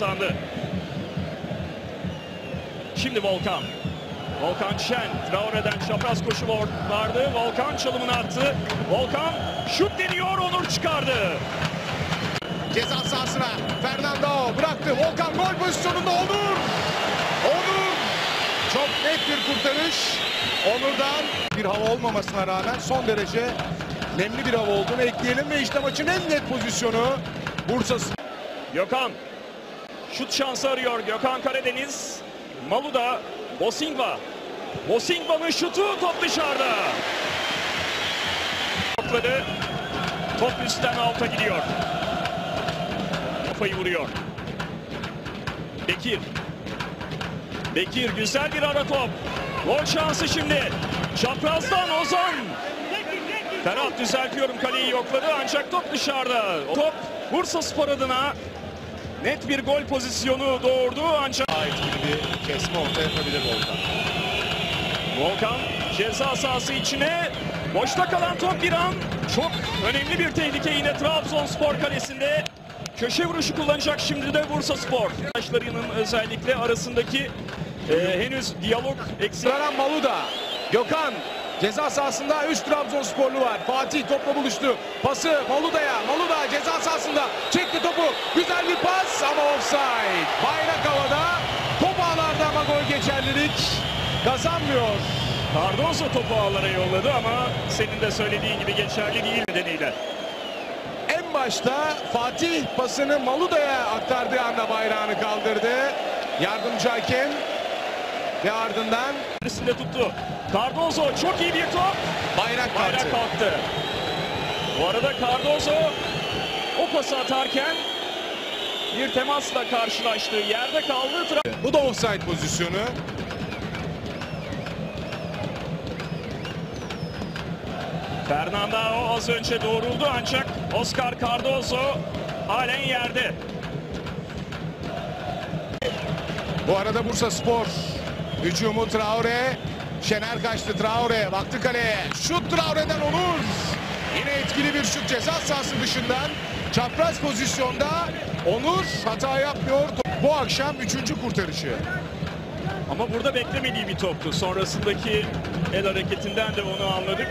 kazandı. Şimdi Volkan. Volkan Şen, Traore'den çapraz koşu vardı. Volkan çalımını attı. Volkan şut deniyor, Onur çıkardı. Ceza sahasına Fernando bıraktı. Volkan gol pozisyonunda Onur. Onur. Çok net bir kurtarış. Onur'dan bir hava olmamasına rağmen son derece nemli bir hava olduğunu ekleyelim ve işte maçın en net pozisyonu Bursa Gökhan. Şut şansı arıyor Gökhan Karadeniz. Maluda, Bosingva. Bosingva'nın şutu top dışarıda. Topladı. Top üstten alta gidiyor. Kafayı vuruyor. Bekir. Bekir güzel bir ara top. Gol şansı şimdi. Çaprazdan Ozan. Ferhat düzeltiyorum kaleyi yokladı ancak top dışarıda. Top Bursa Spor adına net bir gol pozisyonu doğurdu ancak ait gibi bir kesme orta yapabilir Volkan. Volkan ceza sahası içine boşta kalan top bir an çok önemli bir tehlike yine Trabzonspor kalesinde köşe vuruşu kullanacak şimdi de Bursa Spor. Arkadaşlarının özellikle arasındaki e, henüz diyalog eksik. Maluda. Gökhan ceza sahasında 3 Trabzonsporlu var. Fatih topla buluştu. Pası Maluda'ya. Maluda ceza sahasında çekti topu. Güzel bir pas ama offside. Bayrak havada. Top ağlarda ama gol geçerlilik kazanmıyor. Cardozo topu ağlara yolladı ama senin de söylediğin gibi geçerli değil nedeniyle. En başta Fatih pasını Maluda'ya aktardığı anda bayrağını kaldırdı. Yardımcı hakem ve ardından Üstünde tuttu. Cardozo çok iyi bir top. bayrak. Bayrak kalktı. Bu arada Cardozo o pası atarken bir temasla karşılaştığı yerde kaldı. Bu da offside pozisyonu. Fernando az önce doğruldu ancak Oscar Cardozo halen yerde. Bu arada Bursa Spor hücumu Traore. Şener kaçtı Traore. Baktı kaleye. Şut Traore'den Onur. Yine etkili bir şut ceza sahası dışından. Çapraz pozisyonda Onur hata yapmıyor. Bu akşam üçüncü kurtarışı. Ama burada beklemediği bir toptu. Sonrasındaki el hareketinden de onu anladık.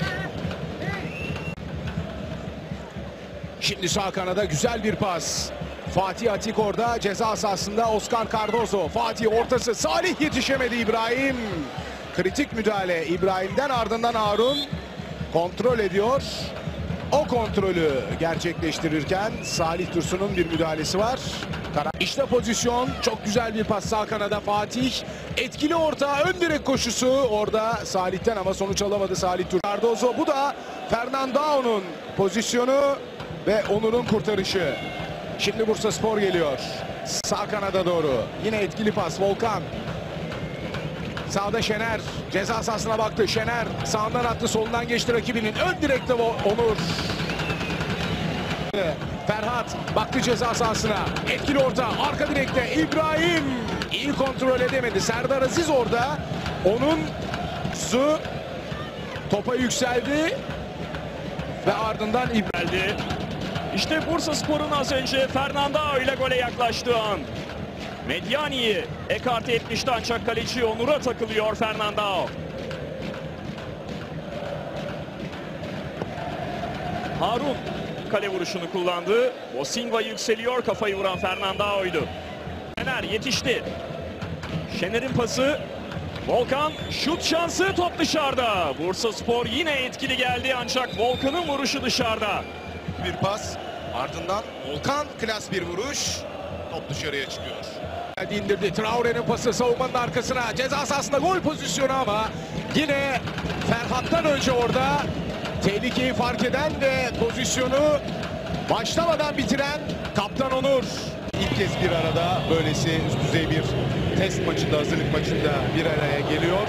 Şimdi sağ kanada güzel bir pas. Fatih Atik orada ceza sahasında Oscar Cardozo. Fatih ortası Salih yetişemedi İbrahim. Kritik müdahale İbrahim'den ardından Harun kontrol ediyor. O kontrolü gerçekleştirirken Salih Dursun'un bir müdahalesi var. İşte pozisyon çok güzel bir pas sağ kanada Fatih. Etkili orta ön direk koşusu orada Salih'ten ama sonuç alamadı Salih Dursun. Cardozo bu da Fernandao'nun pozisyonu ve Onur'un kurtarışı. Şimdi Bursa Spor geliyor. Sağ kanada doğru. Yine etkili pas Volkan. Sağda Şener. Ceza sahasına baktı. Şener sağından attı solundan geçti rakibinin. Ön direkte Onur. Ferhat baktı ceza sahasına. Etkili orta. Arka direkte İbrahim. iyi kontrol edemedi. Serdar Aziz orada. Onun su topa yükseldi. Ve ardından İbrahim. İşte Bursa Spor'un az önce Fernando ile gole yaklaştığı an. Medyani'yi ekarte etmişti ancak kaleci Onur'a takılıyor Fernando. Harun kale vuruşunu kullandı. Bosingva yükseliyor kafayı vuran Fernando'ydu. Şener yetişti. Şener'in pası Volkan şut şansı top dışarıda. Bursa Spor yine etkili geldi ancak Volkan'ın vuruşu dışarıda. bir pas. Ardından Volkan klas bir vuruş. Top dışarıya çıkıyor. İndirdi. Traore'nin pası savunmanın arkasına. Ceza sahasında gol pozisyonu ama yine Ferhat'tan önce orada tehlikeyi fark eden ve pozisyonu başlamadan bitiren Kaptan Onur. İlk kez bir arada böylesi üst düzey bir test maçında, hazırlık maçında bir araya geliyor.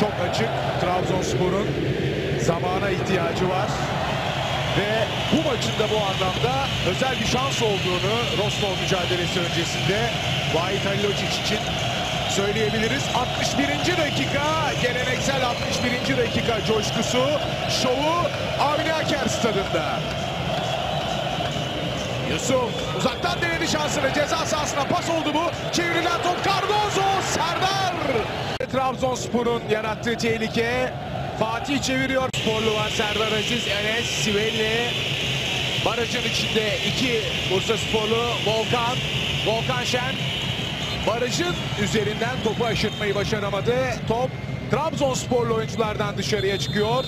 Çok açık Trabzonspor'un zamana ihtiyacı var. Ve bu maçın da bu anlamda özel bir şans olduğunu Rostov mücadelesi öncesinde Vahit Halilovic için söyleyebiliriz. 61. dakika, geleneksel 61. dakika coşkusu, şovu Avni Aker stadında. Yusuf uzaktan denedi şansını. Ceza sahasına pas oldu bu. Çevrilen top Cardozo. Serdar. Trabzonspor'un yarattığı tehlike. Fatih çeviriyor. Sporlu var Serdar Aziz, Enes, Sivelli. Barajın içinde iki Bursa Sporlu Volkan. Volkan Şen. Barajın üzerinden topu aşırtmayı başaramadı. Top Trabzonsporlu oyunculardan dışarıya çıkıyor.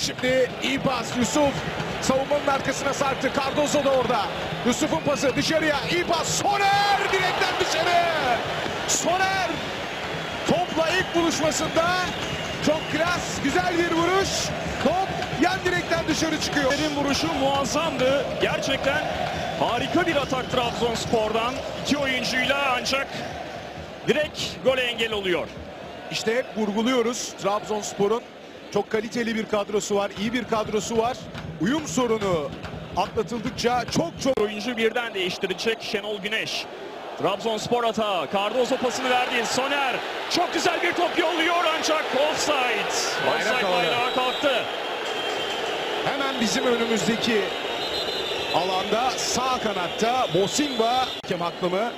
Şimdi iyi pas Yusuf. Savunmanın arkasına sarktı. Cardozo da orada. Yusuf'un pası dışarıya. iyi pas. Soner direkten dışarı. Soner topla ilk buluşmasında çok klas, güzel bir vuruş. Top yan direkten dışarı çıkıyor. Fener'in vuruşu muazzamdı. Gerçekten harika bir atak Trabzonspor'dan. İki oyuncuyla ancak direkt gole engel oluyor. İşte hep vurguluyoruz Trabzonspor'un çok kaliteli bir kadrosu var, iyi bir kadrosu var. Uyum sorunu atlatıldıkça çok çok Oyuncu birden değiştirecek Şenol Güneş. Trabzonspor hata. Cardozo pasını verdi. Soner çok güzel bir top yolluyor ancak offside. Bayrak Offside bayrağı kalktı. hemen bizim önümüzdeki alanda sağ kanatta Bosinga hakem haklı mı?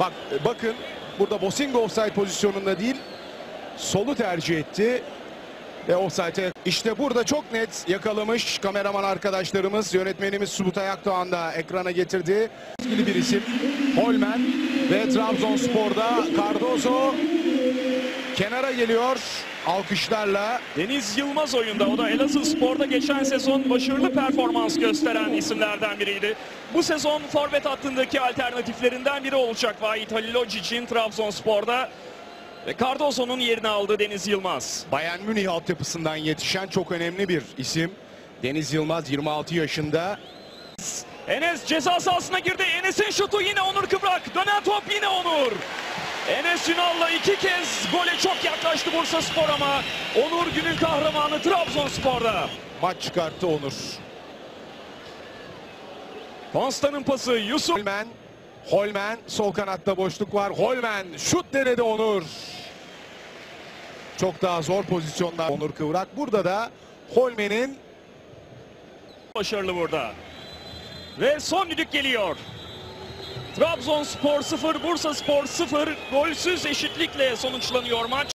Bak bakın burada Bosinga offside pozisyonunda değil solu tercih etti. Ve offside'e işte burada çok net yakalamış kameraman arkadaşlarımız yönetmenimiz Subutay Akdoğan da ekrana getirdi. Etkili bir isim Holmen ve Trabzonspor'da Cardozo kenara geliyor alkışlarla. Deniz Yılmaz oyunda. O da Elazığ Spor'da geçen sezon başarılı performans gösteren isimlerden biriydi. Bu sezon forvet hattındaki alternatiflerinden biri olacak Vahit Halilocic'in Trabzonspor'da. Ve Cardozo'nun yerini aldı Deniz Yılmaz. Bayern Münih altyapısından yetişen çok önemli bir isim. Deniz Yılmaz 26 yaşında. Enes ceza sahasına girdi. Enes'in şutu yine Onur Kıvrak. Dönen top yine Onur. Enes Ünal'la iki kez gole çok yaklaştı Bursa Spor ama Onur günün kahramanı Trabzonspor'da. Maç çıkarttı Onur. Konstan'ın pası Yusuf. Holmen, Holmen sol kanatta boşluk var. Holmen şut denedi Onur. Çok daha zor pozisyonlar Onur Kıvrak. Burada da Holmen'in Başarılı burada. Ve son düdük geliyor. Trabzonspor 0, Bursa Spor 0. Golsüz eşitlikle sonuçlanıyor maç.